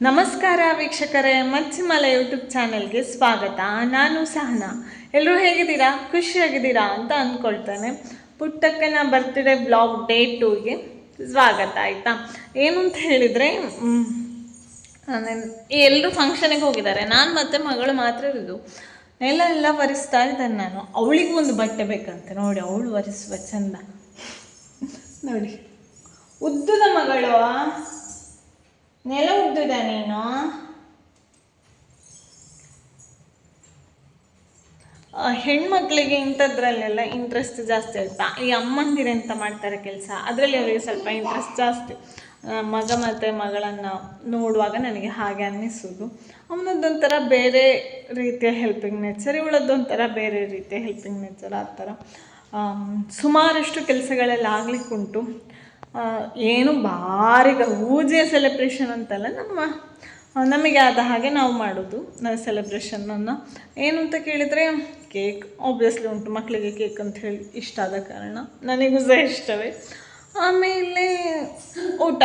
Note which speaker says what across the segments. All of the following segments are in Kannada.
Speaker 1: ನಮಸ್ಕಾರ ವೀಕ್ಷಕರೇ ಮಚ್ಚಿಮಲ ಯೂಟ್ಯೂಬ್ ಚಾನೆಲ್ಗೆ ಸ್ವಾಗತ. ನಾನು ಸಹನಾ. ಎಲ್ಲರೂ ಹೇಗಿದ್ದೀರಾ? ಖುಷಿಯಾಗಿದ್ದೀರಾ ಅಂತ ಅಂದ್ಕೊಳ್ತೇನೆ. ಪುಟ್ಟಕ್ಕನ ಬರ್ತ್ಡೇ ಬ್ಲಾಗ್ ಡೇ ಟೂಗೆ ಸ್ವಾಗತ ಆಯಿತಾ? ಏನು ಅಂತ ಹೇಳಿದರೆ ಎಲ್ಲರೂ ಫಂಕ್ಷನಿಗೆ ಹೋಗಿದ್ದಾರೆ. ನಾನು ಮತ್ತು ಮಗಳು ಮಾತ್ರ ಇರೋದು. ನೆಲ ಎಲ್ಲ ಒರೆಸ್ತಾ ಇದ್ದೇನೆ ನಾನು. ಅವಳಿಗೂ ಒಂದು ಬಟ್ಟೆ ಬೇಕಂತೆ. ನೋಡಿ, ಅವಳು ಒರೆಸುವ ಚಂದ. ನೋಡಿ. ಉದ್ದದ ಮಗಳು ನೆಲ ಉಗ್ದಿದ ನೀನು? ಹೆಣ್ಮಕ್ಳಿಗೆ ಇಂಥದ್ರಲ್ಲೆಲ್ಲ ಇಂಟ್ರೆಸ್ಟ್ ಜಾಸ್ತಿ ಇರುತ್ತಾ ಈ ಅಮ್ಮಂದಿರು ಅಂತ ಮಾಡ್ತಾರೆ ಕೆಲಸ? ಅದರಲ್ಲಿ ಅವರಿಗೆ ಸ್ವಲ್ಪ ಇಂಟ್ರೆಸ್ಟ್ ಜಾಸ್ತಿ. ಮಗ ಮತ್ತು ಮಗಳನ್ನು ನೋಡುವಾಗ ನನಗೆ ಹಾಗೆ ಅನ್ನಿಸೋದು. ಅವನದ್ದೊಂಥರ ಬೇರೆ ರೀತಿಯ ಹೆಲ್ಪಿಂಗ್ ನೇಚರ್ ಇವಳದ್ದೊಂಥರ ಬೇರೆ ರೀತಿಯ ಹೆಲ್ಪಿಂಗ್ ನೇಚರ್ ಆ ಥರ. ಸುಮಾರಷ್ಟು ಕೆಲಸಗಳೆಲ್ಲ ಆಗ್ಲಿಕ್ಕುಂಟು. ಏನು ಭಾರಿ ಊಜೆ ಸೆಲೆಬ್ರೇಷನ್ ಅಂತಲ್ಲ ನಮ್ಮ ನಮಗೆ ಆದ ಹಾಗೆ ನಾವು ಮಾಡೋದು ಸೆಲೆಬ್ರೇಷನನ್ನು ಏನು ಅಂತ ಕೇಳಿದರೆ ಕೇಕ್ ಆಬ್ವಿಯಸ್ಲಿ ಉಂಟು ಮಕ್ಕಳಿಗೆ ಕೇಕ್ ಅಂತ ಹೇಳಿ ಇಷ್ಟ ಆದ ಕಾರಣ, ನನಗೂ ಸಹ ಇಷ್ಟವೇ. ಆಮೇಲೆ ಊಟ,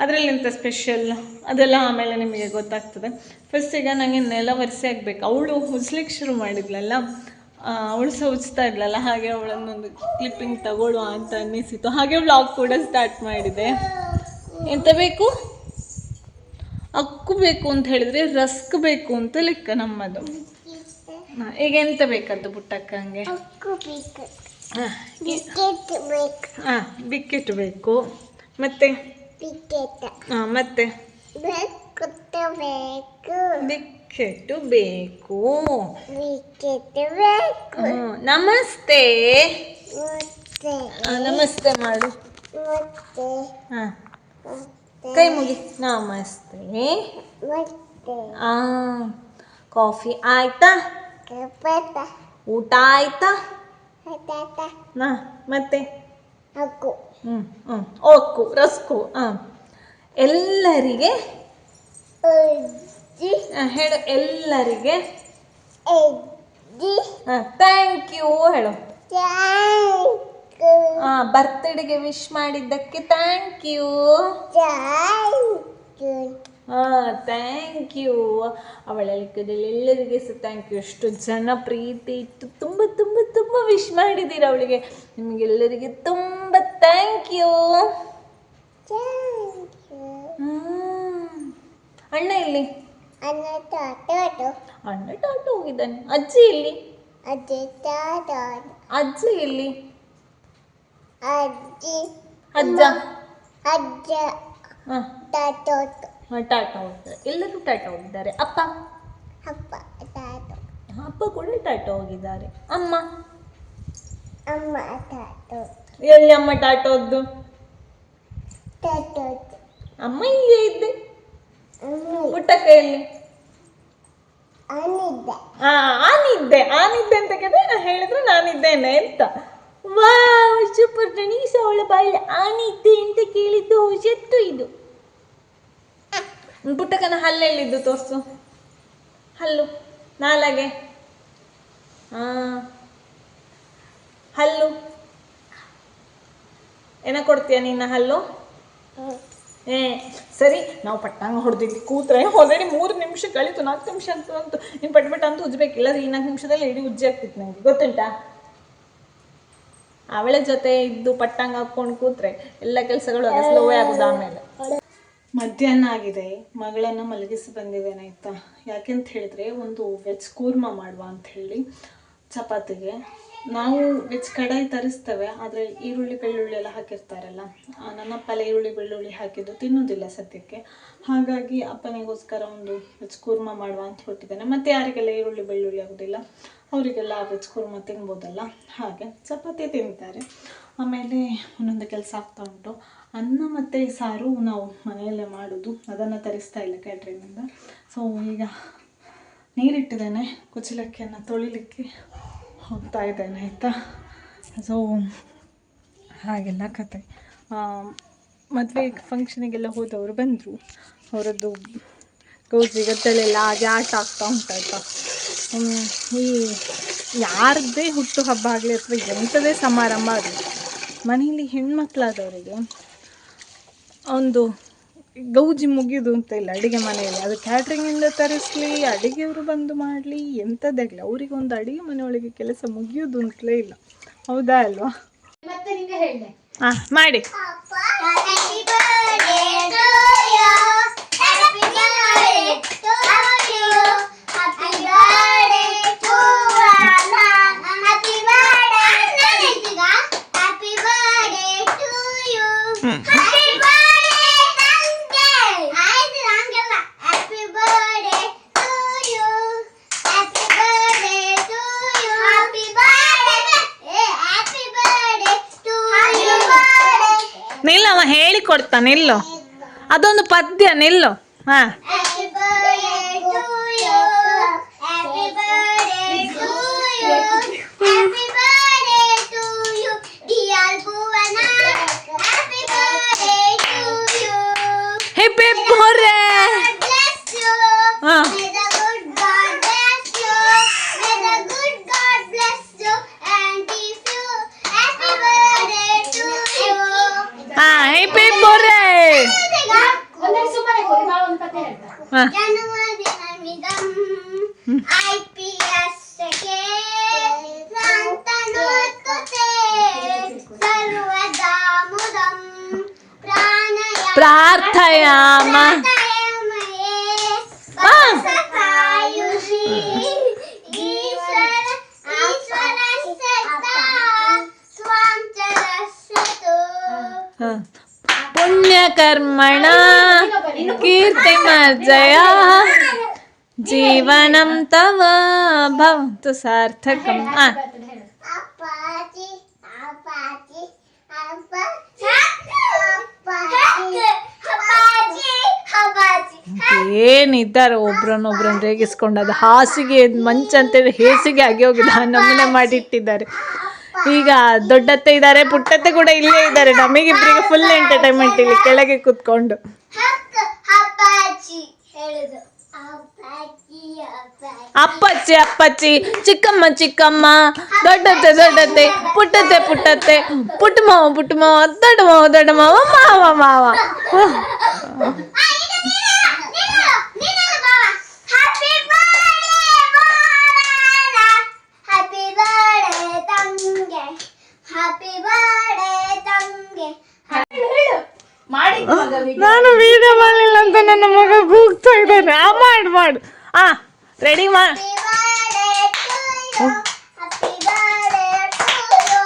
Speaker 1: ಅದರಲ್ಲಿ ಎಂಥ ಸ್ಪೆಷಲ್ ಅದೆಲ್ಲ ಆಮೇಲೆ ನಿಮಗೆ ಗೊತ್ತಾಗ್ತದೆ. ಫಸ್ಟಿಗೆ ನನಗೆ ನೆಲ ಒರೆಸಿ ಆಗಬೇಕು ಅವಳು ಉಜ್ಲಿಕ್ಕೆ ಶುರು ಮಾಡಿದ್ಲಲ್ಲ ಅವಳು ಉಜ್ತಾ ಇದ್ಲಲ್ಲ ಹಾಗೆ ಅವಳನ್ನೊಂದು ಕ್ಲಿಪ್ಪಿಂಗ್ ತಗೊಳ್ಳುವ ಅಂತ ಅನ್ನಿಸಿತು ಹಾಗೆ ವ್ಲಾಗ್ ಕೂಡ ಸ್ಟಾರ್ಟ್ ಮಾಡಿದೆ. ಎಂತ ಬೇಕು? ಅಕ್ಕು ಬೇಕು ಅಂತ ಹೇಳಿದ್ರೆ ರಸ್ಕ್ ಬೇಕು ಅಂತ ಲೆಕ್ಕ ನಮ್ಮದು. ಈಗ ಎಂತ ಬೇಕದ್ದು ಪುಟ್ಟಕ್ಕಂಗೆ ಹಾಂ ಬಿಕ್ಕೆಟ್ ಬೇಕು. ಮತ್ತೆ? ಹಾಂ ಮತ್ತೆ?
Speaker 2: ಬೇಕು
Speaker 1: ಬಿಕ್ಕೆಟ್ಟು ಬೇಕು. ಹ್ಮ್, ನಮಸ್ತೆ. ಆ, ನಮಸ್ತೆ ಮಾಡು. ಹಾಂ. ಕೈ ಮುಗಿ. ನಮಸ್ತೆ. ಆ ಕಾಫಿ ಆಯ್ತಾ? ಊಟ ಆಯ್ತಾ? ನಾ ಮತ್ತೆ? ಹ್ಞೂ ಹ್ಞೂ. ಓಕು ರಸ್ಕು ಹಾಂ ಎಲ್ಲರಿಗೆ
Speaker 2: ಅಜ್ಜಿ
Speaker 1: ಹೇಳು ಎಲ್ಲರಿಗೆ.
Speaker 2: ಅಜ್ಜಿ.
Speaker 1: ಥ್ಯಾಂಕ್ ಯು ಹೇಳು.
Speaker 2: ಆ
Speaker 1: ಹಾಂ ಬರ್ತ್ಡೇಗೆ ವಿಶ್ ಮಾಡಿದ್ದಕ್ಕೆ ಥ್ಯಾಂಕ್ ಯು ಹಾಂ ಥ್ಯಾಂಕ್ ಯು ಅವಳ ಲೆಕ್ಕದಲ್ಲಿ ಎಲ್ಲರಿಗೆ ಸಹ ಥ್ಯಾಂಕ್ ಯು ಎಷ್ಟು ಜನ ಪ್ರೀತಿ ಇತ್ತು ತುಂಬ ತುಂಬ ತುಂಬ ವಿಶ್ ಮಾಡಿದ್ದೀರ ಅವಳಿಗೆ. ನಿಮಗೆಲ್ಲರಿಗೆ ತುಂಬ ಥ್ಯಾಂಕ್ ಯು ಅಣ್ಣ ಇಲ್ಲಿ ಅಣ್ಣ ಟಾಟು ಹೋಗಿದ್ದಾನೆ. ಅಜ್ಜಿ ಇಲ್ಲಿ
Speaker 2: ಅಜ್ಜಿ ತಾಟೋದು
Speaker 1: ಅಜ್ಜಿ.
Speaker 2: ಅಜ್ಜಿ
Speaker 1: ಅಜ್ಜ
Speaker 2: ತಾಟೋದು
Speaker 1: ಟಾಟಾ ಹೋಗಿದ್ದಾರೆ. ಎಲ್ಲರೂ ಟಾಟಾ ಹೋಗಿದ್ದಾರೆ. ಅಪ್ಪ?
Speaker 2: ಅಪ್ಪ ಟಾಟಾ
Speaker 1: ಅಪ್ಪ ಕೂಡ ಟಾಟಾ ಹೋಗಿದ್ದಾರೆ. ಅಮ್ಮ?
Speaker 2: ಅಮ್ಮ ತಾಟೋ
Speaker 1: ಎಲ್ಲಿ ಅಮ್ಮ ಟಾಟಾ ಹೋದ್ದು ಅಮ್ಮ ಇಲ್ಲೇ ಇದ್ದೆ.
Speaker 2: ಅಮ್ಮಿ
Speaker 1: ಪುಟ್ಟ ಕೈಯಲ್ಲಿ
Speaker 2: ಅನಿದ್ದ
Speaker 1: ಆನಿದ್ದೆ. ಆನಿದ್ದೆ ಅಂತ ಕೇಳಿದ್ರೆ ಹೇಳಿದ್ರೆ ನಾನಿದ್ದೇನೆ ಅಂತ. ವಾವ್ ಸೂಪರ್ ಗಣೇಶ ಅವಳ ಬಾಯಲ್ಲಿ ಆನಿದ್ದೆ ಅಂತ ಕೇಳಿದ್ದು ಹೊಸತ್ತು ಇದು. ಪುಟ್ಟಕನ ಹಲ್ಲೆಲ್ಲಿದ್ದು ತೋರ್ಸು. ಹಲ್ಲು ನಾಲಗೆ. ಹಾ ಹಲ್ಲು. ಏನ ಕೊಡ್ತೀಯ ನಿನ್ನ ಹಲ್ಲು? ಏ, ಸರಿ, ನಾವು ಪಟ್ಟಾಂಗ ಹೊಡೆದಿದ್ದು ಕೂತ್ರೆ ಆಲ್ರೆಡಿ ಮೂರು ನಿಮಿಷ ಕಳೀತು, ನಾಲ್ಕು ನಿಮಿಷ ಅಂತ ಬಂತು. ನೀನು ಪಟ್ ಅಂತ ಉಜ್ಬೇಕಿಲ್ಲ ಈ ನಾಲ್ಕು ನಿಮಿಷದಲ್ಲಿ ಇಡೀ ಉಜ್ಜಿ ಆಗ್ತಿತ್ತು ನನಗೆ ಗೊತ್ತುಂಟಾ? ಅವಳ ಜೊತೆ ಇದ್ದು ಪಟ್ಟಂಗ ಹಾಕ್ಕೊಂಡು ಕೂತ್ರೆ ಎಲ್ಲ ಕೆಲಸಗಳು ಸ್ಲೋವೇ ಆಗೋದು ಆಮೇಲೆ. ಮಧ್ಯಾಹ್ನ ಆಗಿದೆ, ಮಗಳನ್ನು ಮಲಗಿಸಿ ಬಂದಿದ್ದೇನೆ, ಆಯ್ತಾ? ಯಾಕೆಂತ ಹೇಳಿದ್ರೆ, ಒಂದು ವೆಜ್ ಕೂರ್ಮ ಮಾಡುವ ಅಂತ ಹೇಳಿ, ಚಪಾತಿಗೆ ನಾವು ವೆಜ್ ಕಡಾಯಿ ತರಿಸ್ತೇವೆ, ಆದರೆ ಈರುಳ್ಳಿ, ಬೆಳ್ಳುಳ್ಳಿ ಎಲ್ಲ ಹಾಕಿರ್ತಾರಲ್ಲ ನನ್ನ ಅಪ್ಪಲ್ಲ ಈರುಳ್ಳಿ, ಬೆಳ್ಳುಳ್ಳಿ ಹಾಕಿದ್ದು ತಿನ್ನೋದಿಲ್ಲ ಸದ್ಯಕ್ಕೆ. ಹಾಗಾಗಿ ಅಪ್ಪನಿಗೋಸ್ಕರ ಒಂದು ವೆಜ್ ಕೂರ್ಮ ಮಾಡುವ ಅಂತ ಹೊರಟಿದ್ದೇನೆ. ಮತ್ತು ಯಾರಿಗೆಲ್ಲ ಈರುಳ್ಳಿ, ಬೆಳ್ಳುಳ್ಳಿ ಆಗೋದಿಲ್ಲ, ಅವರಿಗೆಲ್ಲ ವೆಜ್ ಕೂರ್ಮ ತಿನ್ಬೋದಲ್ಲ, ಹಾಗೆ ಚಪಾತಿ ತಿಂತಾರೆ. ಆಮೇಲೆ ಒಂದೊಂದು ಕೆಲಸ ಆಗ್ತಾ ಉಂಟು. ಅನ್ನ ಮತ್ತು ಸಾರು ನಾವು ಮನೆಯಲ್ಲೇ ಮಾಡೋದು. ಅದನ್ನು ತರಿಸ್ತಾ ಇಲ್ಲ ಕ್ಯಾಟ್ರಿಂಗಿಂದ ಸೊ ಈಗ ನೀರಿಟ್ಟಿದ್ದೇನೆ ಕುಚಲಕ್ಕಿಯನ್ನು ತೊಳಿಲಿಕ್ಕೆ. ಹೋಗ್ತಾ ಇದ್ದೇನೆ ಆಯಿತಾ ಸೊ ಹಾಗೆಲ್ಲ ಕತೆ ಮದುವೆ ಫಂಕ್ಷನಿಗೆಲ್ಲ ಹೋದವರು ಬಂದರು. ಅವರದ್ದು ಗೌಜಿ ಗದ್ದಲೆಲ್ಲ ಆಟ ಆಗ್ತಾ ಉಂಟಾಯ್ತಾ? ಈ ಯಾರದ್ದೇ ಹುಟ್ಟು ಹಬ್ಬ ಆಗಲಿ ಅಥವಾ ಎಂಥದೇ ಸಮಾರಂಭ ಆಗಲಿ, ಮನೆಯಲ್ಲಿ ಹೆಣ್ಮಕ್ಳಾದವರಿಗೆ ಒಂದು ಗೌಜಿ ಮುಗಿಯೋದು ಅಂತ ಇಲ್ಲ ಅಡುಗೆ ಮನೆಯಲ್ಲಿ. ಅದು ಕ್ಯಾಟ್ರಿಂಗಿಂದ ತರಿಸ್ಲಿ ಅಡುಗೆಯವರು ಬಂದು ಮಾಡಲಿ ಎಂಥದ್ದಾಗಲಿ ಅವರಿಗೆ ಒಂದು ಅಡುಗೆ ಮನೆಯೊಳಗೆ ಕೆಲಸ ಮುಗಿಯೋದು ಅಂತಲೇ ಇಲ್ಲ. ಹೌದಾ ಅಲ್ವಾ? ಹಾಂ ಮಾಡಿ. ನಿಲ್ಲು. ಅದೊಂದು ಪದ್ಯ ನಿಲ್ಲು. ಹಾಂ. ಪುಣ್ಯಕರ್ಮಣ ಕೀರ್ತಿಮರ್ಜಯ ಜೀವನಂ ತವ ಭವಂತು ಸಾರ್ಥಕಂ. ಏನಿದ್ದಾರೆ ಒಬ್ರನ್ನೊಬ್ರನ್ನ ರೇಗಿಸ್ಕೊಂಡು ಅದು ಹಾಸಿಗೆ ಮಂಚ ಅಂತೇಳಿ ಹೇಸಿಗೆ ಆಗಿ ಹೋಗಿದೆ ಆ ನಮೂನೆ ಮಾಡಿಟ್ಟಿದ್ದಾರೆ. ಈಗ ದೊಡ್ಡತ್ತೆ ಇದ್ದಾರೆ ಪುಟ್ಟತ್ತೆ ಕೂಡ ಇಲ್ಲೇ ಇದ್ದಾರೆ ನಮಗಿಬ್ರಿಗೆ ಫುಲ್ ಎಂಟರ್ಟೈನ್ಮೆಂಟ್ ಇಲ್ಲಿ ಕೆಳಗೆ ಕೂತ್ಕೊಂಡು. ಅಪ್ಪಚ್ಚಿ ಅಪ್ಪಚ್ಚಿ ಚಿಕ್ಕಮ್ಮ ಚಿಕ್ಕಮ್ಮ. ದೊಡ್ಡತ್ತೆ ದೊಡ್ಡತ್ತೆ ಪುಟ್ಟತ್ತೆ ಪುಟ್ಟತ್ತೆ. ಪುಟ್ಟ ಮಾವ ಪುಟ್ಟ ಮಾವ ದೊಡ್ಡ ಮಾವ ದೊಡ್ಡ ಮಾವ. ಮಾವ ಮಾವ
Speaker 2: ಹ್ಯಾಪಿ ಹ್ಯಾಪಿ ಬರ್ಡೇ ತಂಗೆ. ಹ್ಯಾಪಿ ಬರ್ಡೇ ತಂಗೆ.
Speaker 1: ನಾನು ವಿಡಿಯೋ ಮಾಡಲಿಲ್ಲ ಅಂತ ನನ್ನ ಮಗ ಕೂಗ್ತಾ ಇದ್ದಾನೆ. ಆ ಮಾಡು ಮಾಡು. ಆ ರೆಡಿ ಮಾ
Speaker 2: ಹ್ಯಾಪಿ ಬರ್ಡೇ ಟು ಯು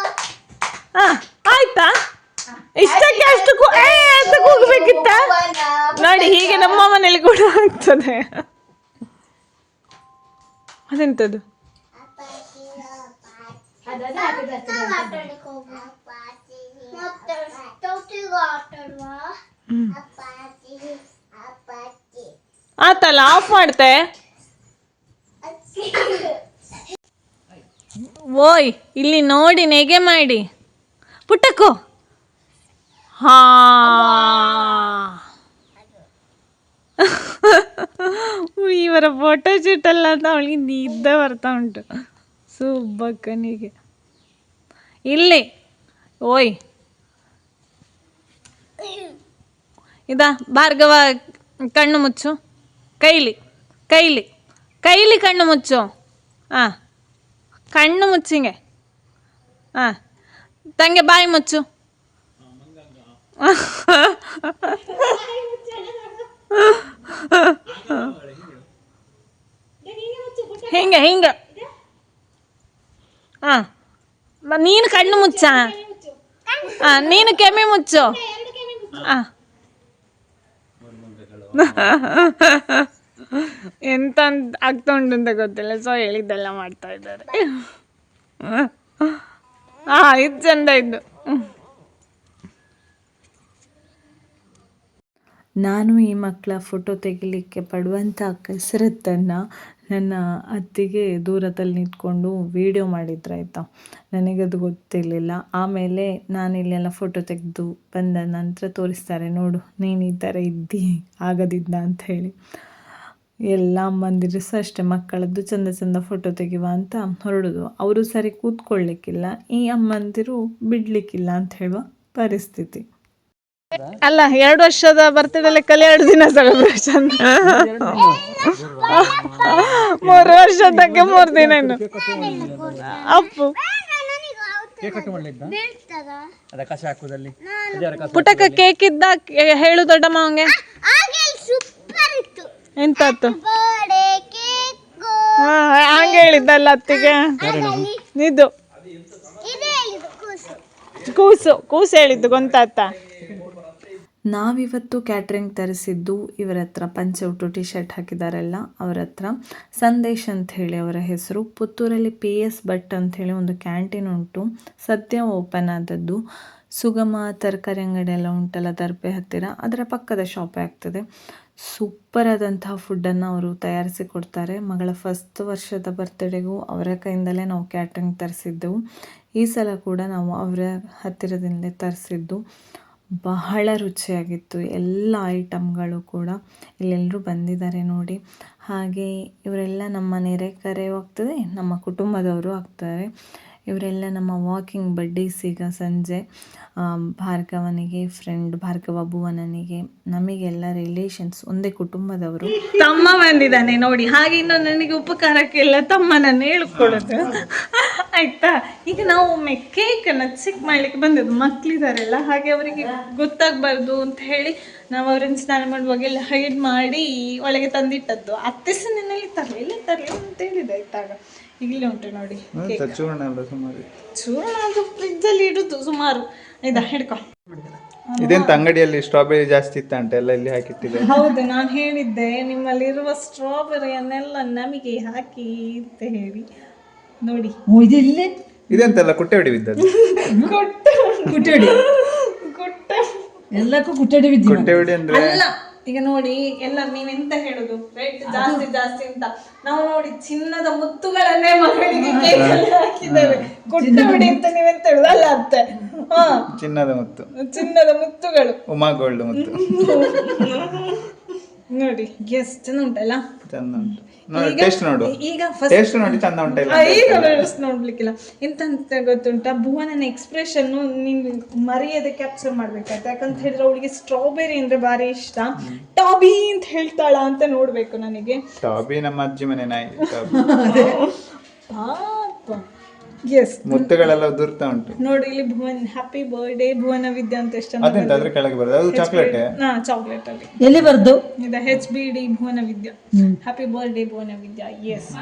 Speaker 1: ಆ, ಆಯ್ತಾ? ಇಷ್ಟಕ್ಕೆ ಅಷ್ಟು ಕೂ- ಏ ಅಂತ ಕೂಗ್ಬೇಕಿತ್ತ? ನೋಡಿ ಹೀಗೆ ನಮ್ಮ ಮನೇಲಿ ಕೂಡ ಆಗ್ತದೆ. ಅದೆಂತದ್ದು? ಹ್ಮ್. ಆತಲ್ಲ ಆಫ್ ಮಾಡ್ತೆ? ಓಯ್ ಇಲ್ಲಿ ನೋಡಿ ನೆಗೆ ಮಾಡಿ. ಪುಟ್ಟಕ್ಕು. ಹಾ. ಇವರ ಫೋಟೋ ಶೂಟ್ ಅಲ್ಲ ಅಂತ ಅವಳಿಗೆ ನಿದ್ದೆ ಬರ್ತಾ ಉಂಟು. ಸುಬ್ಬಕ್ಕನಿಗೆ ಇಲ್ಲಿ ಓಯ್ ಇದಾ ಭಾರ್ಗವ ಕಣ್ಣು ಮುಚ್ಚು ಕೈಲಿ ಕೈಲಿ ಕೈಲಿ ಕಣ್ಣು ಮುಚ್ಚು ಹಾಂ ಕಣ್ಣು ಮುಚ್ಚಿಂಗೆ ಹಾಂ ತಂಗೆ ಬಾಯಿ ಮುಚ್ಚು ಹಿಂಗೆ ಹಿಂಗೆ ಹಾಂ ನೀನು ಕಣ್ಣು ಮುಚ್ಚ. ನೀನು ಕೆಮ್ಮಿ ಮುಚ್ಚು. ಎಂತ ಆಗ್ತಾ ಉಂಟು ಅಂತ ಗೊತ್ತಿಲ್ಲ. ಸೊ ಹೇಳಿದ್ದೆಲ್ಲ ಮಾಡ್ತಾ ಇದ್ದಾರೆ. ಹಾ ಇದು ಚಂದ ಇದ್ದು. ನಾನು ಈ ಮಕ್ಕಳ ಫೋಟೋ ತೆಗಿಲಿಕ್ಕೆ ಪಡುವಂಥ ಕಸರತ್ತನ್ನು ನನ್ನ ಅತ್ತಿಗೆ ದೂರದಲ್ಲಿ ನಿಂತ್ಕೊಂಡು ವೀಡಿಯೋ ಆಯಿತಾ? ನನಗದು ಗೊತ್ತಿರಲಿಲ್ಲ. ಆಮೇಲೆ ನಾನು ಇಲ್ಲೆಲ್ಲ ಫೋಟೋ ತೆಗೆದು ಬಂದ ನಂತರ ತೋರಿಸ್ತಾರೆ, ನೋಡು, ನೀನು ಈ ಥರ ಇದ್ದಿ, ಆಗದಿದ್ದ ಅಂತ ಹೇಳಿ. ಎಲ್ಲ ಅಮ್ಮಂದಿರು ಸಹ ಅಷ್ಟೇ, ಮಕ್ಕಳದ್ದು ಚಂದ ಚಂದ ಫೋಟೋ ತೆಗೆಯುವ ಅಂತ ಹೊರಡೋದು. ಅವರು ಸರಿ ಕೂತ್ಕೊಳ್ಳಿಕ್ಕಿಲ್ಲ. ಈ ಅಮ್ಮಂದಿರು ಬಿಡಲಿಕ್ಕಿಲ್ಲ ಅಂತ ಹೇಳುವ ಪರಿಸ್ಥಿತಿ.
Speaker 3: ಅಲ್ಲ ಎರಡು ವರ್ಷದ ಬರ್ತ್ಡೇ ಕಲಿ ಎರಡು ದಿನ ಸೆಲೆಬ್ರೇಷನ್ ಮೂರು ವರ್ಷದಕ್ಕೆ ಮೂರು ದಿನ ಇನ್ನು. ಅಪ್ಪು.
Speaker 4: ಅದ ಕಸ ಹಾಕುದಲ್ಲಿ.
Speaker 3: ಪುಟಕ ಕೇಕ್ ಇದ್ದ ಹೇಳು ದೊಡ್ಡ ಮಾವಂಗೆ
Speaker 2: ಎಂತತ್ತು ಸೂಪರ್ ಇತ್ತು.
Speaker 3: ಎಂತಾತು
Speaker 2: ಬರ್ಡೇ ಕೇಕ್
Speaker 3: ಹಾ ಹಂಗೆ ಹೇಳಿದ್ದಲ್ಲ ಅತ್ತಿಗೆ. ಇದು.
Speaker 2: ಕೂಸು.
Speaker 3: ಕೂಸು ಕೂಸು ಹೇಳಿದ್ದು ಗೊತ್ತಾತಾ
Speaker 1: ನಾವಿವತ್ತು ಕ್ಯಾಟ್ರಿಂಗ್ ತರಿಸಿದ್ದು ಇವರ ಹತ್ರ ಪಂಚೆ ಉಟ್ಟು ಟಿ ಶರ್ಟ್ ಹಾಕಿದಾರಲ್ಲ ಅವರ ಹತ್ರ. ಸಂದೇಶ್ ಅಂತ ಹೇಳಿ ಅವರ ಹೆಸರು. ಪುತ್ತೂರಲ್ಲಿ ಪಿ ಎಸ್ ಭಟ್ ಅಂತ ಹೇಳಿ ಒಂದು ಕ್ಯಾಂಟೀನ್ ಉಂಟು. ಸದ್ಯ ಓಪನ್ ಆದದ್ದು. ಸುಗಮ ತರಕಾರಿ ಅಂಗಡಿ ಎಲ್ಲ ಉಂಟಲ್ಲ ದರ್ಬೆ ಹತ್ತಿರ. ಅದರ ಪಕ್ಕದ ಶಾಪೇ ಆಗ್ತದೆ. ಸೂಪರ್ ಆದಂತಹ ಫುಡ್ಡನ್ನು ಅವರು ತಯಾರಿಸಿ ಕೊಡ್ತಾರೆ. ಮಗಳ ಫಸ್ಟ್ ವರ್ಷದ ಬರ್ತ್ಡೇಗೂ ಅವರ ಕೈಯಿಂದಲೇ ನಾವು ಕ್ಯಾಟ್ರಿಂಗ್ ತರಿಸಿದ್ದೆವು. ಈ ಸಲ ಕೂಡ ನಾವು ಅವರ ಹತ್ತಿರದಿಂದಲೇ ತರಿಸಿದ್ದು. ಬಹಳ ರುಚಿಯಾಗಿತ್ತು. ಎಲ್ಲ ಐಟಮ್ಗಳು ಕೂಡ ಇಲ್ಲೆಲ್ಲರೂ ಬಂದಿದ್ದಾರೆ ನೋಡಿ. ಹಾಗೆ ಇವರೆಲ್ಲ ನಮ್ಮ ನೆರೆ ಕರೆ ಹೋಗ್ತದೆ ನಮ್ಮ ಕುಟುಂಬದವರು ಆಗ್ತಾರೆ. ಇವರೆಲ್ಲ ನಮ್ಮ ವಾಕಿಂಗ್ ಬಡ್ಡೀಸ್ ಈಗ ಸಂಜೆ ಭಾರ್ಗವನಿಗೆ ಫ್ರೆಂಡ್ ಭಾರ್ಗವ ಭುವನನಿಗೆ, ನಮಗೆಲ್ಲ ರಿಲೇಷನ್ಸ್ ಒಂದೇ ಕುಟುಂಬದವರು.
Speaker 3: ತಮ್ಮ ಬಂದಿದ್ದಾನೆ ನೋಡಿ. ಹಾಗೆ ಇನ್ನು ನನಗೆ ಉಪಕಾರಕ್ಕೆಲ್ಲ ತಮ್ಮನನ್ನು ಹೇಳ್ಕೊಳ್ಳೋದು ಆಯ್ತಾ? ಈಗ ನಾವು ಒಮ್ಮೆ ಕೇಕನ್ನು ಚಿಕ್ಕ ಮಾಡ್ಲಿಕ್ಕೆ ಬಂದದ್ದು ಮಕ್ಳಿದಾರೆಲ್ಲ ಹಾಗೆ ಅವರಿಗೆ ಗೊತ್ತಾಗ್ಬಾರ್ದು ಅಂತ ಹೇಳಿ ನಾವು ಅವ್ರನ್ನ ಸ್ನಾನ ಮಾಡುವಾಗ ಎಲ್ಲ ಹೈಡ್ ಮಾಡಿ ಒಳಗೆ ತಂದಿಟ್ಟದ್ದು. ಅತ್ತೆ ಸನ್ನಲ್ಲಿ ತರ್ಲಿ ತರಲಿ ಇಲ್ಲ ತರಲಿ ಅಂತ ಹೇಳಿದೆ ಆಯ್ತಾಗ ಇಲ್ಲಿ ಉಂಟು ನೋಡಿ.
Speaker 5: ಚೂರ್ಣ
Speaker 3: ಚೂರ್ಣ ಅದು ಫ್ರಿಜ್ಜಲ್ಲಿ ಇಡುದು ಸುಮಾರು. ಇದ ಹಿಡ್ಕೊ.
Speaker 5: ಇದೆಂತ ಅಂಗಡಿಯಲ್ಲಿ ಸ್ಟ್ರಾಬೆರಿ ಜಾಸ್ತಿ ಇತ್ತಂತೆ ಎಲ್ಲ ಇಲ್ಲಿ ಹಾಕಿಟ್ಟಿದೆ?
Speaker 3: ಹೌದು ನಾನು ಹೇಳಿದ್ದೆ ನಿಮ್ಮಲ್ಲಿರುವ ಸ್ಟ್ರಾಬೆರಿಯನ್ನೆಲ್ಲ ನಮಗೆ ಹಾಕಿ ಅಂತ ಹೇಳಿ. ನೋಡಿ.
Speaker 5: ಇದೆಂತೆಲ್ಲ ಕುಟ್ಟೆ ಹೊಡಿ ಬಿದ್ದದ್ದು.
Speaker 3: ಕುಟ್ಟಡಿ ಕುಟ್ಟ.
Speaker 6: ಎಲ್ಲಕ್ಕೂ ಕುಟ್ಟಡಿ ಬಿದ್ದಿ
Speaker 5: ಕುಟ್ಟೆ ಹೊಡಿ ಅಂದ್ರೆ?
Speaker 3: ಅಲ್ಲ ಈಗ ನೋಡಿ ಎಲ್ಲ ನೀವೆಂತ ಹೇಳುದು? ರೇಟ್ ಜಾಸ್ತಿ ಜಾಸ್ತಿ ಅಂತ. ನಾವು ನೋಡಿ ಚಿನ್ನದ ಮುತ್ತುಗಳನ್ನೇ ಮಗಳಿಗೆ ಕೇಕ್ ಅಲ್ಲಿ ಹಾಕಿದ್ದೇವೆ. ಕುಟ್ಟಬಿಡಿ ಅಂತ ನೀವೆಂತ ಹೇಳುದು? ಅಲ್ಲ ಅತ್ತೆ. ಹಾ.
Speaker 5: ಚಿನ್ನದ ಮುತ್ತು.
Speaker 3: ಚಿನ್ನದ ಮುತ್ತುಗಳು.
Speaker 5: ಉಮಾ ಗೋಲ್ಡ್ ಮುತ್ತು.
Speaker 3: ನೋಡಿ ಎಷ್ಟು ಚೆನ್ನ ಉಂಟಲ್ಲ?
Speaker 5: ಚೆನ್ನ ಉಂಟು. ನೋಡಿ ಟೇಸ್ಟ್ ನೋಡು.
Speaker 3: ಈಗ ಫಸ್ಟ್
Speaker 5: ಟೇಸ್ಟ್ ನೋಡಿ ಚಂದ ಉಂಟ ಇಲ್ಲ
Speaker 3: ಈಗ ನೋಡ್ಲಿಕ್ಕಿಲ್ಲ. ಎಂತ ಅಂತ ಗೊತ್ತುಂಟ? ಭುವನನ ಎಕ್ಸ್ಪ್ರೆಷನ್ ನೀನು ಮರೆಯದೆ ಕ್ಯಾಪ್ಚರ್ ಮಾಡ್ಬೇಕಾಯ್ತು. ಯಾಕಂತ ಹೇಳಿದ್ರೆ ಅವಳಿಗೆ ಸ್ಟ್ರಾಬೆರಿ ಅಂದ್ರೆ ಬಾರಿ ಇಷ್ಟ. ಟಾಬಿ ಅಂತ ಹೇಳ್ತಾಳ ಅಂತ ನೋಡ್ಬೇಕು ನನಗೆ.
Speaker 5: ಟಾಬಿ ನಮ್ಮ ಅಜ್ಜಿ ಮನೆ ನಾಯಿ ಟಾಬಿ.
Speaker 3: ಪಾಪ. ಎಸ್
Speaker 5: ಮುತ್ತುಗಳೆಲ್ಲ ಉದುರ್ತಾ ಉಂಟು.
Speaker 3: ನೋಡಿ ಇಲ್ಲಿ ಭುವನ್ ಹ್ಯಾಪಿ ಬರ್ಡೇ ಭುವನ ವಿದ್ಯಾ ಅಂತ ಎಷ್ಟು
Speaker 5: ಅದೆಂತ ಅದ್ರ ಕೆಳಗೆ ಅದು ಚಾಕ್ಲೇಟ್
Speaker 3: ಹಾ ಚಾಕ್ಲೇಟ್ ಅಲ್ಲಿ.
Speaker 6: ಎಲ್ಲಿ ಬರ್ದು?
Speaker 3: ಇದು H B D Bhuvana Vidya happy birthday Bhuvana Vidya yes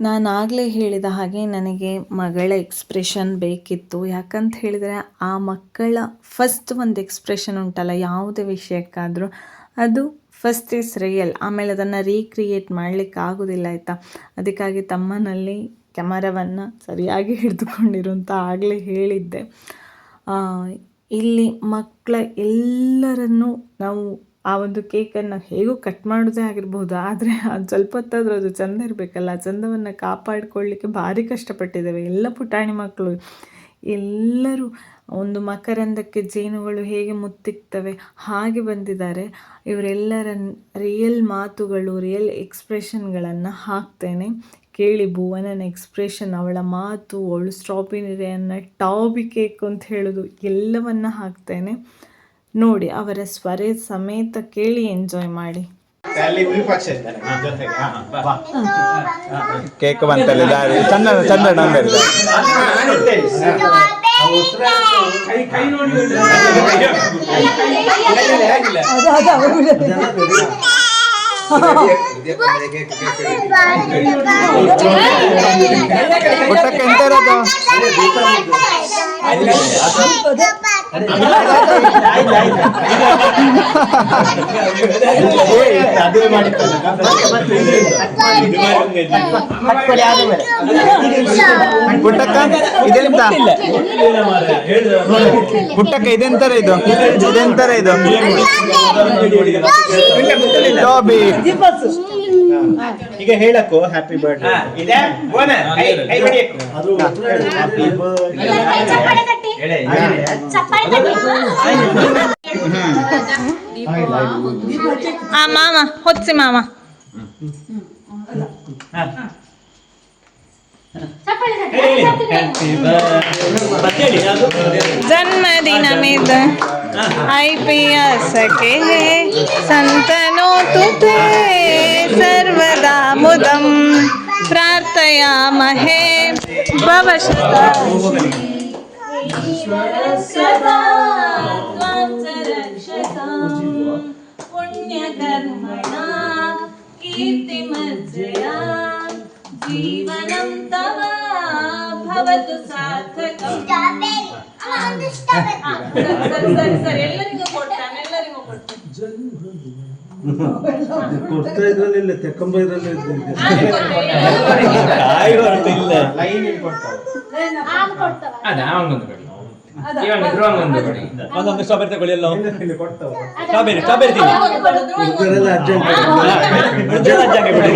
Speaker 1: ನಾನಾಗಲೇ ಆಗಲೇ ಹೇಳಿದ ಹಾಗೆ ನನಗೆ ಮಗಳ ಎಕ್ಸ್ಪ್ರೆಷನ್ ಬೇಕಿತ್ತು. ಯಾಕಂತ ಹೇಳಿದರೆ ಆ ಮಕ್ಕಳ ಫಸ್ಟ್ ಒಂದು ಎಕ್ಸ್ಪ್ರೆಷನ್ ಉಂಟಲ್ಲ ಯಾವುದೇ ವಿಷಯಕ್ಕಾದರೂ. ಅದು ಫಸ್ಟ್ ಈಸ್ ರಿಯಲ್ ಆಮೇಲೆ ಅದನ್ನು ರೀಕ್ರಿಯೇಟ್ ಮಾಡಲಿಕ್ಕೆ ಆಗೋದಿಲ್ಲ, ಆಯಿತಾ? ಅದಕ್ಕಾಗಿ ತಮ್ಮನಲ್ಲಿ ಕ್ಯಾಮರಾವನ್ನು ಸರಿಯಾಗಿ ಹಿಡಿದುಕೊಂಡಿರುವಂಥ ಆಗಲೇ ಹೇಳಿದ್ದೆ. ಇಲ್ಲಿ ಮಕ್ಕಳ ಎಲ್ಲರನ್ನೂ ನಾವು ಆ ಒಂದು ಕೇಕನ್ನು ಹೇಗೂ ಕಟ್ ಮಾಡೋದೇ ಆಗಿರ್ಬೋದು ಆದರೆ ಅದು ಸ್ವಲ್ಪ ಹೊತ್ತಾದರೂ ಅದು ಚಂದ ಇರಬೇಕಲ್ಲ? ಆ ಚಂದವನ್ನು ಕಾಪಾಡಿಕೊಳ್ಳಿಕ್ಕೆ ಭಾರಿ ಕಷ್ಟಪಟ್ಟಿದ್ದೇವೆ. ಎಲ್ಲ ಪುಟಾಣಿ ಮಕ್ಕಳು ಎಲ್ಲರೂ ಒಂದು ಮಕರಂದಕ್ಕೆ ಜೇನುಗಳು ಹೇಗೆ ಮುತ್ತಿಕ್ತವೆ ಹಾಗೆ ಬಂದಿದ್ದಾರೆ. ಇವರೆಲ್ಲರ ರಿಯಲ್ ಮಾತುಗಳು ರಿಯಲ್ ಎಕ್ಸ್ಪ್ರೆಷನ್ಗಳನ್ನು ಹಾಕ್ತೇನೆ. ಕೇಳಿ ಭುವನನ ಎಕ್ಸ್ಪ್ರೆಷನ್ ಅವಳ ಮಾತು, ಅವಳು ಸ್ಟ್ರಾಬೆರಿಯನ್ನು ಟಾಬಿ ಕೇಕ್ ಅಂತ ಹೇಳೋದು ಎಲ್ಲವನ್ನ ಹಾಕ್ತೇನೆ. ನೋಡಿ, ಅವರ ಸ್ವರೇ ಸಮೇತ ಕೇಳಿ ಎಂಜಾಯ್ ಮಾಡಿ.
Speaker 5: ಕೇಕ್ ಬಂತಲ್ಲ ದಾರಿ ಚಂದ ಚಂದ ನಂಬರ್
Speaker 6: ಅದು ಅದು ಅವರು
Speaker 5: ಪುಟ್ಟಕ್ಕೆ ಎಂತ ಇರೋದು ಪುಟ್ಟಕ್ಕ ಇದೆಂತ? ಪುಟ್ಟಕ್ಕ ಇದೆಂತರ ಇದು? ಇದೆಂತರ ಇದು? ಟಾಬಿ
Speaker 4: ಈಗ ಹೇಳಕ್ಕೋ ಹ್ಯಾಪಿ ಬರ್ಡೇ ಇದೆ.
Speaker 3: Ah, मामा जन्मदिन
Speaker 7: में आई पिया सके है संतनो तुते सर्वदा मुदम प्रार्थया महे भवशता सदा त्वां च रक्षताम् पुण्यकर्मणा कीर्तिमज्जया जीवनं तव भवतु सार्थकम्
Speaker 2: Strawberry. ಅಮ್ಮ, ಒಂದು strawberry.
Speaker 7: ಆ, ಸರಿ ಸರಿ ಸರಿ ಸರಿ ಎಲ್ಲರಿಗೂ ಕೊಡ್ತಾನೆ ಎಲ್ಲರಿಗೂ ಕೊಡ್ತಾನೆ
Speaker 8: ಕೊಡ್ತಾ ಇದ್ರಲ್ಲಿಲ್ಲ ತೆಕ್ಕಂಬ ಇದ್ರಲ್ಲಿ
Speaker 7: ನಾನು ಕೊಟ್ಟೆ, ಎಲ್ಲರಿಗೂ ಕೊಟ್ಟೆ.
Speaker 3: ಲೈನ್ ಕೊಡ್ತಾವೆ
Speaker 2: ಆಮ್ ಕೊಡ್ತವ.
Speaker 3: ಒಂದೊಂದು ಸ್ಟ್ರಾಬೆರಿ ತಗೊಳ್ಳಿ ಎಲ್ಲೋ ಸ್ಟ್ರಾಬೆರಿ ಸ್ಟ್ರಾಬೆರಿ ತಿನ್ನಿ ಅಜ್ಜಂಗೆ ಬಿಡಿ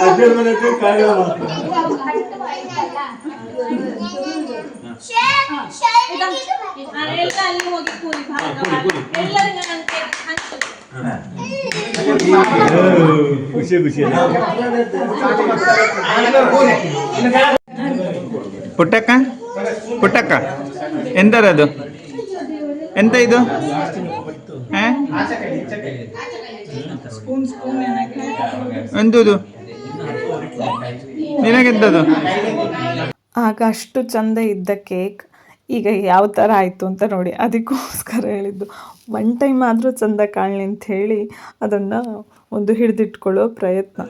Speaker 8: ಅಜ್ಜನ ಮನೆ
Speaker 7: ಎಲ್ಲ ಅಲ್ಲಿ ಹೋಗಿ ಕೂಲಿ ಭಾಗವ ಎಲ್ಲರಿಗೂ ನಾನು ಕೇಕ್ ಹಂಚುದು
Speaker 3: ಖುಷಿ ಖುಷಿ
Speaker 5: ಪುಟ್ಟಕ್ಕ ಪುಟ್ಟಕ್ಕ ಅದು ಎಂತ ಇದು ಹಾ? ಎಂತದು ನಿನಗೆಂತದು
Speaker 7: ಆಗ ಅಷ್ಟು ಚಂದ ಇದ್ದ ಕೇಕ್. ಈಗ ಯಾವ ಥರ ಆಯಿತು ಅಂತ ನೋಡಿ ಅದಕ್ಕೋಸ್ಕರ ಹೇಳಿದ್ದು. ಒನ್ ಟೈಮ್ ಆದರೂ ಚಂದ ಕಾಣಲಿ ಅಂತ ಹೇಳಿ ಅದನ್ನು ಒಂದು ಹಿಡಿದಿಟ್ಕೊಳ್ಳೋ ಪ್ರಯತ್ನ.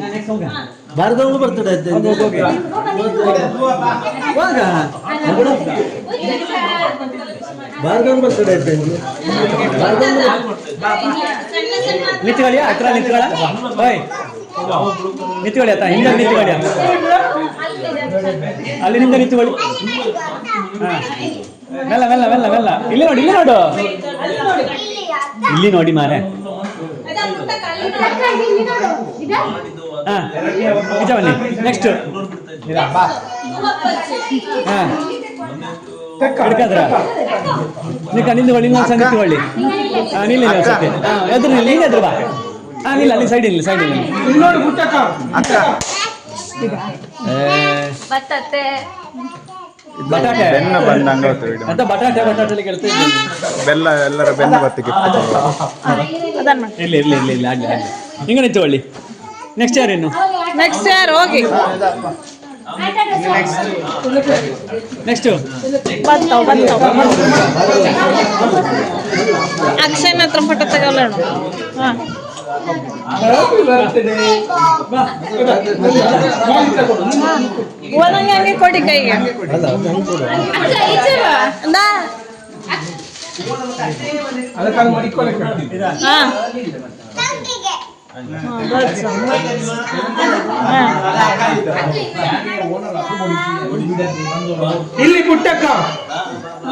Speaker 3: ಈಗ ಅದಿಲ್ಲ
Speaker 8: ಬರ್ತದೆ ಬರ್ತಡೇ ಬರ್ತದೆ
Speaker 3: ನಿಂತ್ಕೊಳ್ಳಿ ಹತ್ರ ನಿಂತ್ಕೊಳ್ಳ? ಓಯ್. ನಿಂತ್ಕೊಳ್ಳಿ ಆತ ಹಿಂದೆ ನಿಂತ್ಕೊಳ್ಳಿ ಅಲ್ಲಿನಿಂದ ನಿಂತ್ಕೊಳ್ಳಿ. ಹಾ. ಮೆಲ್ಲ ಮೆಲ್ಲ ಮೆಲ್ಲ ಮೆಲ್ಲ. ಇಲ್ಲಿ ನೋಡಿ ಇಲ್ಲಿ ನೋಡು.
Speaker 2: ಇಲ್ಲಿ
Speaker 3: ನೋಡಿ ಮಾರೆ.
Speaker 2: ಇಲ್ಲಿ
Speaker 3: ನಿಜ ಬನ್ನಿ ನೆಕ್ಸ್ಟ್ ಹಾ. ಹಿಡ್ಕದ್ರ? ನಿಕ್ಕ ನಿಂತ್ಕೊಳ್ಳಿ ಇನ್ನೊಂದ್ಸಲ ನಿಂತ್ಕೊಳ್ಳಿ ಹಾ ನಿಲ್ಲಿ ಒಂದ್ಸತಿ ಹಾ ಎದುರು ನಿಲ್ಲಿ ಹಿಂಗೆ ಎದುರು ಬಾ. ಹಾಂ ನಿಲ್ಲ ಅಲ್ಲಿ ಸೈಡ್ ಇಲ್ಲ ಸೈಡ್ ಇಲ್ಲಿ
Speaker 7: ಬತ್ತತ್ತೆ.
Speaker 3: ಬಟಾಟೆ
Speaker 5: ಬೆನ್ನ ಬಂದಂಗ.
Speaker 3: ಅಂತ ಬಟಾಟೆ ಬಟಾಟೆ ಕೇಳ್ತೀವಿ
Speaker 5: ಬೆಲ್ಲ ಎಲ್ಲರ ಬೆನ್ನ ಬತ್ತಿಗೆ
Speaker 3: ಇರ್ಲಿ ಇರ್ಲಿ ಇರ್ಲಿ ಇಲ್ಲ ಆಗ್ಲಿ ಆಗ್ಲಿ ಹಿಂಗೆ ನಿಂತ್ಕೊಳ್ಳಿ. ನೆಕ್ಸ್ಟ್ ಇಯರ್ ಇನ್ನು.
Speaker 7: ನೆಕ್ಸ್ಟ್ ಇಯರ್ ಹೋಗಿ.
Speaker 3: ನೆಕ್ಸ್ಟ್
Speaker 7: ಬರ್ತಾವ ಬರ್ತಾವ ಅಕ್ಷಯನ ಹತ್ರ ಫೋಟೋ ತಗೊಳ್ಳೋಣ ಹಾಂ. ಹಂಗೆ ಕೊಡಿ ಕೈಗೆ. ಹಾ.
Speaker 2: ತಂಗಿಗೆ.
Speaker 8: ಇಲ್ಲಿ ಪುಟ್ಟಕ್ಕ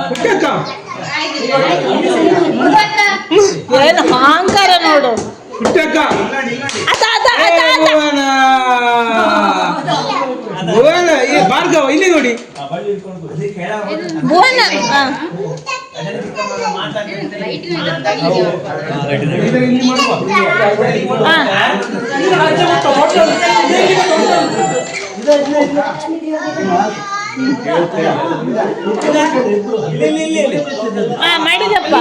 Speaker 8: ಪುಟ್ಟಕ್ಕ
Speaker 7: ಏನು ಅಹಂಕಾರ ನೋಡು
Speaker 8: ಪುಟ್ಟಕ್ಕ
Speaker 7: ಅದ ಅದ ಅದ ಅದ
Speaker 8: ಭುವನ ಭುವನ ಈ ಭಾರ್ಗವ ಇಲ್ಲಿ ನೋಡಿ
Speaker 7: ಭುವನ ಹಾ. ಹಾ. ಹಾ ಮಾಡಿದಪ್ಪ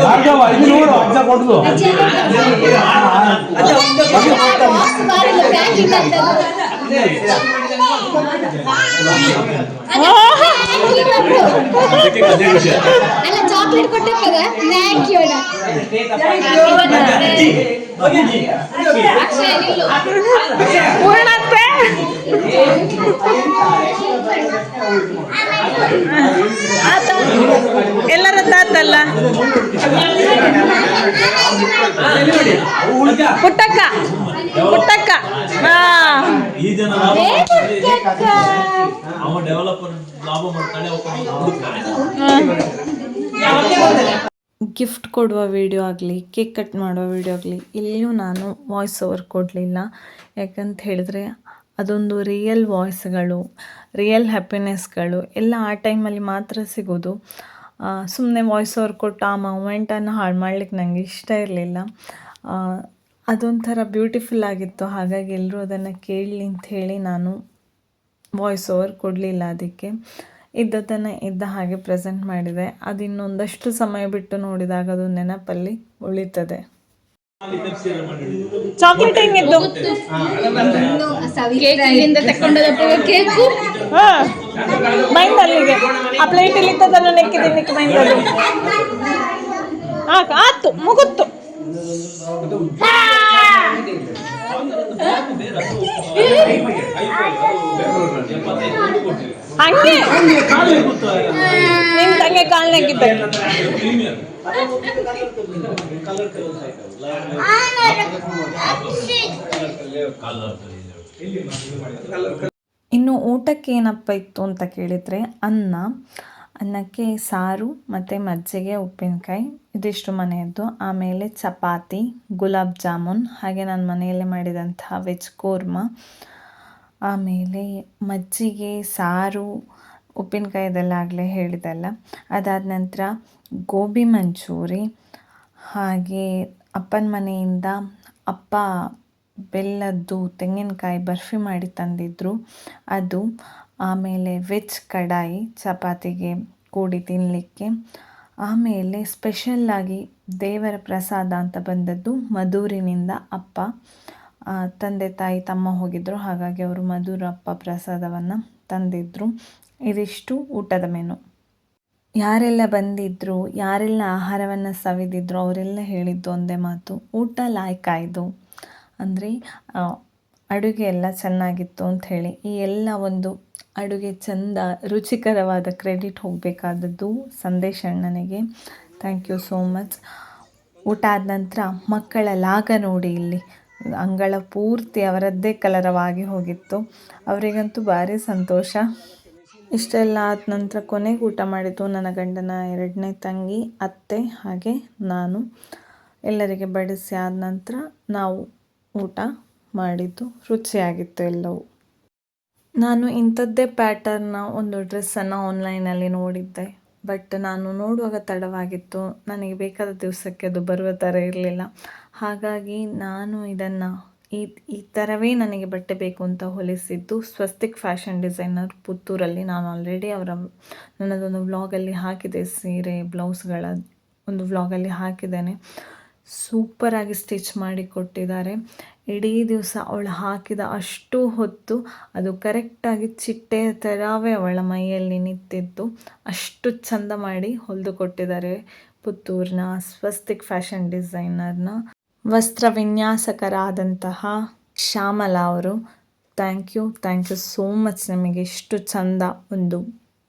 Speaker 8: ಭಾರ್ಗವ ಇಲ್ಲಿ ನೋಡು ಅಜ್ಜ ಕೊಡುದು
Speaker 2: ಅಲ್ಲ ಚಾಕ್ಲೇಟ್ ಕೊಟ್ಟಪ್ಪದ ಥ್ಯಾಂಕ್ ಯು
Speaker 7: ಪೂರ್ಣತ್ತೆ ಆತ? ಎಲ್ಲರ ತಾತಲ್ಲ? ಪುಟ್ಟಕ್ಕ. ಪುಟ್ಟಕ್ಕ.
Speaker 4: ಈ ಜನ ಅವ ಡೆವಲಪರ್.
Speaker 1: ಗಿಫ್ಟ್ ಕೊಡುವ ವಿಡಿಯೋ ಆಗಲಿ ಕೇಕ್ ಕಟ್ ಮಾಡುವ ವಿಡಿಯೋ ಆಗಲಿ, ಇಲ್ಲಿಯೂ ನಾನು ವಾಯ್ಸ್ ಓವರ್ ಕೊಡಲಿಲ್ಲ. ಯಾಕಂತ ಹೇಳಿದ್ರೆ ಅದೊಂದು ರಿಯಲ್ ವಾಯ್ಸ್ಗಳು ರಿಯಲ್ ಹ್ಯಾಪಿನೆಸ್ಗಳು ಎಲ್ಲ ಆ ಟೈಮಲ್ಲಿ ಮಾತ್ರ ಸಿಗೋದು. ಸುಮ್ಮನೆ ವಾಯ್ಸ್ ಓವರ್ ಕೊಟ್ಟು ಆ ಮೂಮೆಂಟನ್ನು ಹಾಳು ಮಾಡ್ಲಿಕ್ಕೆ ನನಗೆ ಇಷ್ಟ ಇರಲಿಲ್ಲ. ಅದೊಂಥರ ಬ್ಯೂಟಿಫುಲ್ ಆಗಿತ್ತು. ಹಾಗಾಗಿ ಎಲ್ಲರೂ ಅದನ್ನು ಕೇಳಲಿ ಅಂತ ಹೇಳಿ ನಾನು ವಾಯ್ಸ್ ಓವರ್ ಕೊಡಲಿಲ್ಲ ಅದಕ್ಕೆ. ಇದ್ದದನ್ನು ಇದ್ದ ಹಾಗೆ ಪ್ರೆಸೆಂಟ್ ಮಾಡಿದೆ. ಅದು ಇನ್ನೊಂದಷ್ಟು ಸಮಯ ಬಿಟ್ಟು ನೋಡಿದಾಗ ಅದು ನೆನಪಲ್ಲಿ ಉಳಿತದೆ.
Speaker 7: ಚಾಕ್ಲೇಟ್ ಹೆಂಗಿದ್ದು
Speaker 6: ಕೇಕ್
Speaker 7: ಮೈಂಡ್ ಅಲ್ಲಿಗೆ ಆ ಪ್ಲೇಟ್ ಇಲ್ಲಿದ್ದದನ್ನು ನೆಕ್ಕಿದ್ದೀನಿ ನೆಕ್ಕಿ ಮೈಂಡ್ ಅಲ್ಲಿ. ಆತು ಮುಗುತ್ತು. ಹಂಗೆ. ನಿಮ್ ತಂಗೆ ಕಾಲ್ ನೆಕ್ಕಿದ್ದೆ
Speaker 1: ಇನ್ನು ಊಟಕ್ಕೆ ಏನಪ್ಪ ಇತ್ತು ಅಂತ ಕೇಳಿದರೆ ಅನ್ನ, ಅನ್ನಕ್ಕೆ ಸಾರು ಮತ್ತು ಮಜ್ಜಿಗೆ, ಉಪ್ಪಿನಕಾಯಿ, ಇದಿಷ್ಟು ಮನೆಯದ್ದು. ಆಮೇಲೆ ಚಪಾತಿ, ಗುಲಾಬ್ ಜಾಮೂನ್, ಹಾಗೆ ನಾನು ಮನೆಯಲ್ಲೇ ಮಾಡಿದಂತಹ ವೆಜ್ ಕೋರ್ಮ. ಆಮೇಲೆ ಮಜ್ಜಿಗೆ, ಸಾರು ಉಪ್ಪಿನಕಾಯಿ ಇದೆಲ್ಲ ಆಗಲೇ ಹೇಳಿದಲ್ಲ ಅದಾದ ನಂತರ ಗೋಬಿ ಮಂಚೂರಿ, ಹಾಗೆ ಅಪ್ಪನ ಮನೆಯಿಂದ ಅಪ್ಪ ಬೆಲ್ಲದ್ದು ತೆಂಗಿನಕಾಯಿ ಬರ್ಫಿ ಮಾಡಿ ತಂದಿದ್ದರು ಅದು ಆಮೇಲೆ ವೆಜ್ ಕಡಾಯಿ ಚಪಾತಿಗೆ ಕೂಡಿ ತಿನ್ನಲಿಕ್ಕೆ ಆಮೇಲೆ ಸ್ಪೆಷಲ್ಲಾಗಿ ದೇವರ ಪ್ರಸಾದ ಅಂತ ಬಂದದ್ದು ಮಧೂರಿನಿಂದ ಅಪ್ಪ. ತಂದೆ ತಾಯಿ ತಮ್ಮ ಹೋಗಿದ್ದರು ಹಾಗಾಗಿ ಅವರು ಮಧುರ ಅಪ್ಪ ಪ್ರಸಾದವನ್ನು ತಂದಿದ್ದರು ಇದಿಷ್ಟು ಊಟದ ಮೆನು ಯಾರೆಲ್ಲ ಬಂದಿದ್ರು, ಯಾರೆಲ್ಲ ಆಹಾರವನ್ನು ಸವಿದಿದ್ರು, ಅವರೆಲ್ಲ ಹೇಳಿದ್ದು ಒಂದೇ ಮಾತು, ಊಟ ಲಾಯ್ಕಾಯ್ದು ಅಂದರೆ ಅಡುಗೆ ಎಲ್ಲ ಚೆನ್ನಾಗಿತ್ತು ಅಂತ ಹೇಳಿ, ಈ ಎಲ್ಲ ಒಂದು ಅಡುಗೆ ಚಂದ, ರುಚಿಕರವಾದ ಕ್ರೆಡಿಟ್ ಹೋಗಬೇಕಾದದ್ದು ಸಂದೇಶ ಅಣ್ಣನಿಗೆ. ಥ್ಯಾಂಕ್ ಯು ಸೋ ಮಚ್ ಊಟ ಆದ ನಂತರ ಮಕ್ಕಳ ಲಾಗ ನೋಡಿ ಇಲ್ಲಿ. ಅಂಗಳ ಪೂರ್ತಿ ಅವರದ್ದೇ ಕಲರವಾಗಿ ಹೋಗಿತ್ತು. ಅವರಿಗಂತೂ ಭಾರಿ ಸಂತೋಷ. ಇಷ್ಟೆಲ್ಲ ಆದ ನಂತರ ಕೊನೆಗೆ ಊಟ ಮಾಡಿದ್ದು ನನ್ನ ಗಂಡನ ಎರಡನೇ ತಂಗಿ, ಅತ್ತೆ ಹಾಗೆ ನಾನು. ಎಲ್ಲರಿಗೆ ಬಡಿಸಿ ಆದ ನಂತರ ನಾವು ಊಟ ಮಾಡಿದ್ದು. ರುಚಿಯಾಗಿತ್ತು ಎಲ್ಲವೂ. ನಾನು ಇಂಥದ್ದೇ ಪ್ಯಾಟರ್ನ ಒಂದು ಡ್ರೆಸ್ಸನ್ನು ಆನ್ಲೈನಲ್ಲಿ ನೋಡಿದ್ದೆ. ಬಟ್ ನಾನು ನೋಡುವಾಗ ತಡವಾಗಿತ್ತು. ನನಗೆ ಬೇಕಾದ ದಿವಸಕ್ಕೆ ಅದು ಬರುವ ಥರ ಇರಲಿಲ್ಲ. ಹಾಗಾಗಿ ನಾನು ಇದನ್ನು ಈ ಈ ಥರವೇ ನನಗೆ ಬಟ್ಟೆ ಬೇಕು ಅಂತ ಹೊಲಿಸಿದ್ದು ಸ್ವಸ್ತಿಕ್ ಫ್ಯಾಷನ್ ಡಿಸೈನರ್ ಪುತ್ತೂರಲ್ಲಿ. ನಾನು ಆಲ್ರೆಡಿ ಅವರ, ನನ್ನದೊಂದು ವ್ಲಾಗಲ್ಲಿ ಹಾಕಿದೆ, ಸೀರೆ, ಬ್ಲೌಸ್ಗಳ ಒಂದು ವ್ಲಾಗಲ್ಲಿ ಹಾಕಿದ್ದೇನೆ. ಸೂಪರಾಗಿ ಸ್ಟಿಚ್ ಮಾಡಿ ಕೊಟ್ಟಿದ್ದಾರೆ. ಇಡೀ ದಿವಸ ಅವಳು ಹಾಕಿದ ಅಷ್ಟು ಹೊತ್ತು ಅದು ಕರೆಕ್ಟಾಗಿ ಚಿಟ್ಟೆ ಥರವೇ ಅವಳ ಮೈಯಲ್ಲಿ ನಿಂತಿತ್ತು. ಅಷ್ಟು ಚಂದ ಮಾಡಿ ಹೊಲಿದು ಕೊಟ್ಟಿದ್ದಾರೆ ಪುತ್ತೂರಿನ ಸ್ವಸ್ತಿಕ್ ಫ್ಯಾಷನ್ ಡಿಸೈನರ್ನ. ವಸ್ತ್ರ ವಿನ್ಯಾಸಕರಾದಂತಹ ಶ್ಯಾಮಲಾ ಅವರು thank you thank you so much ನಿಮಗೆ ಇಷ್ಟು ಚಂದ ಒಂದು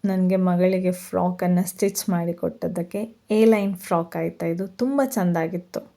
Speaker 1: ನನಗೆ ಮಗಳಿಗೆ ಫ್ರಾಕನ್ನು ಸ್ಟಿಚ್ ಮಾಡಿಕೊಟ್ಟದ್ದಕ್ಕೆ ಎ ಲೈನ್ ಫ್ರಾಕ್ ಆಯಿತಾ ಇದು. ತುಂಬ ಚೆಂದಾಗಿತ್ತು.